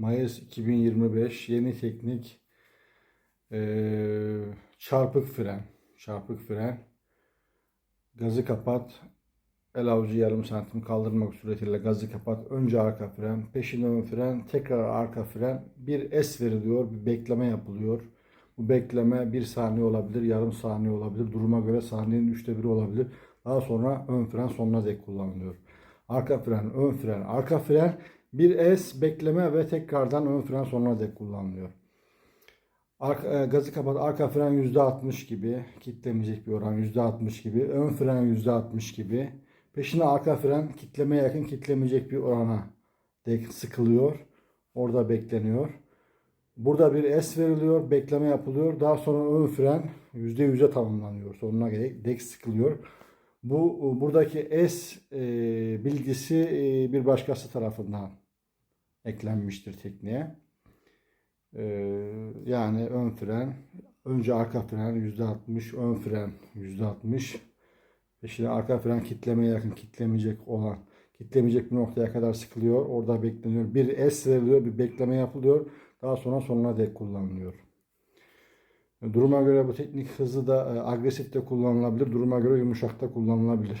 Mayıs 2025 yeni teknik eee, çarpık fren. Çarpık fren. Gazı kapat. El avucu yarım santim kaldırmak suretiyle gazı kapat. Önce arka fren, peşine ön fren, tekrar arka fren. Bir S veriliyor, bir bekleme yapılıyor. Bu bekleme bir saniye olabilir, yarım saniye olabilir. Duruma göre saniyenin üçte biri olabilir. Daha sonra ön fren sonuna dek kullanılıyor. Arka fren, ön fren, arka fren, bir S bekleme ve tekrardan ön fren sonuna dek kullanılıyor. Arka, e, gazı kapat, arka fren %60 gibi, kitlemeyecek bir oran %60 gibi, ön fren %60 gibi. Peşine arka fren kitlemeye yakın kitlemeyecek bir orana dek sıkılıyor. Orada bekleniyor. Burada bir S veriliyor, bekleme yapılıyor. Daha sonra ön fren %100'e tamamlanıyor. Sonuna dek dek sıkılıyor. Bu buradaki S e, bilgisi e, bir başkası tarafından eklenmiştir tekniğe. E, yani ön fren, önce arka fren %60, ön fren %60. Peşine arka fren kitlemeye yakın kitlemeyecek olan, kitlemeyecek bir noktaya kadar sıkılıyor. Orada bekleniyor. Bir S veriliyor, bir bekleme yapılıyor. Daha sonra sonuna dek kullanılıyor. Duruma göre bu teknik hızlı da e, agresif de kullanılabilir. Duruma göre yumuşak da kullanılabilir.